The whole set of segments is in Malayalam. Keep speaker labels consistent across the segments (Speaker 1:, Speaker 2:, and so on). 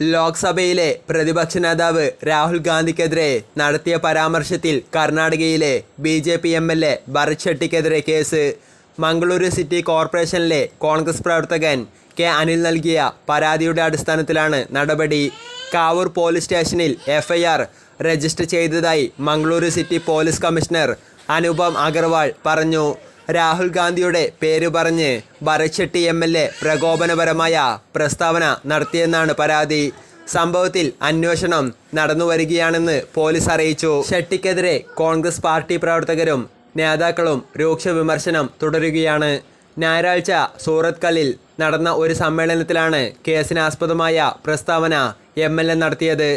Speaker 1: ലോക്സഭയിലെ പ്രതിപക്ഷ നേതാവ് രാഹുൽ ഗാന്ധിക്കെതിരെ നടത്തിയ പരാമർശത്തിൽ കർണാടകയിലെ B J P M L A Bharat ഷെട്ടിക്കെതിരെ case. Mangaluru city കോർപ്പറേഷനിലെ കോൺഗ്രസ് പ്രവർത്തകൻ കെ അനിൽ നൽകിയ പരാതിയുടെ അടിസ്ഥാനത്തിലാണ് നടപടി. കാവൂർ പോലീസ് സ്റ്റേഷനിൽ എഫ്ഐആർ രജിസ്റ്റർ ചെയ്തതായി Mangaluru city police commissioner Anupam Agarwal പറഞ്ഞു. രാഹുൽ ഗാന്ധിയുടെ പേര് പറഞ്ഞ് Bharat Shetty M L A പ്രകോപനപരമായ പ്രസ്താവന നടത്തിയെന്നാണ് പരാതി. സംഭവത്തിൽ അന്വേഷണം നടന്നുവരികയാണെന്ന് പോലീസ് അറിയിച്ചു. ഷെട്ടിക്കെതിരെ കോൺഗ്രസ് പാർട്ടി പ്രവർത്തകരും നേതാക്കളും രൂക്ഷ വിമർശനം തുടരുകയാണ്. ഞായറാഴ്ച സൂറത്കല്ലിൽ നടന്ന ഒരു സമ്മേളനത്തിലാണ് കേസിനാസ്പദമായ പ്രസ്താവന എം എൽ എ നടത്തിയത്.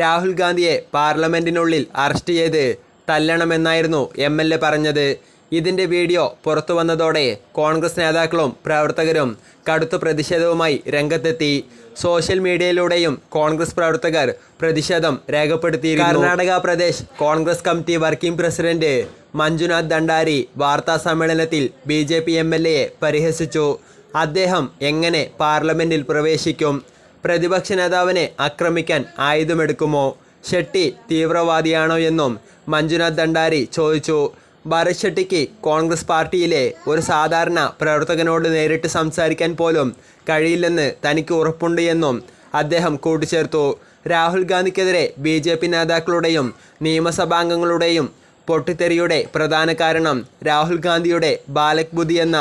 Speaker 1: രാഹുൽ ഗാന്ധിയെ പാർലമെന്റിനുള്ളിൽ അറസ്റ്റ് ചെയ്ത് തല്ലണമെന്നായിരുന്നു എം എൽ എ പറഞ്ഞത്. ഇതിന്റെ വീഡിയോ പുറത്തു വന്നതോടെ കോൺഗ്രസ് നേതാക്കളും പ്രവർത്തകരും കടുത്ത പ്രതിഷേധവുമായി രംഗത്തെത്തി. സോഷ്യൽ മീഡിയയിലൂടെയും കോൺഗ്രസ് പ്രവർത്തകർ പ്രതിഷേധം രേഖപ്പെടുത്തിയിരുന്നു. Karnataka Pradesh Congress committee working president Manjunath Dandari വാർത്താ സമ്മേളനത്തിൽ B J P M L എയെ പരിഹസിച്ചു. അദ്ദേഹം എങ്ങനെ പാർലമെന്റിൽ പ്രവേശിക്കും? പ്രതിപക്ഷ നേതാവിനെ ആക്രമിക്കാൻ ആയുധമെടുക്കുമോ? ഷെട്ടി തീവ്രവാദിയാണോ എന്നും മഞ്ജുനാഥ് ദണ്ഡാരി ചോദിച്ചു. ഭരത് ഷെട്ടിക്ക് കോൺഗ്രസ് പാർട്ടിയിലെ ഒരു സാധാരണ പ്രവർത്തകനോട് നേരിട്ട് സംസാരിക്കാൻ പോലും കഴിയില്ലെന്ന് തനിക്ക് ഉറപ്പുണ്ട് എന്നും അദ്ദേഹം കൂട്ടിച്ചേർത്തു. രാഹുൽ ഗാന്ധിക്കെതിരെ ബി ജെ പി നേതാക്കളുടെയും നിയമസഭാംഗങ്ങളുടെയും പൊട്ടിത്തെറിയുടെ പ്രധാന കാരണം രാഹുൽ ഗാന്ധിയുടെ ബാലക് ബുദ്ധി എന്ന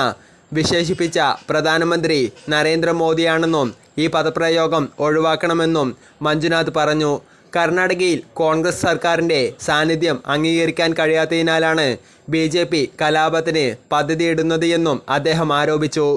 Speaker 1: വിശേഷിപ്പിച്ച പ്രധാനമന്ത്രി നരേന്ദ്രമോദിയാണെന്നും ഈ പദപ്രയോഗം ഒഴിവാക്കണമെന്നും മഞ്ജുനാഥ് പറഞ്ഞു. കർണാടകയിൽ കോൺഗ്രസ് സർക്കാരിന്റെ സാന്നിധ്യം അംഗീകരിക്കാൻ കഴിയാത്തതിനാലാണ് ബി ജെ പി കലാപത്തിന് പദ്ധതിയിടുന്നത് എന്നും അദ്ദേഹം ആരോപിച്ചു.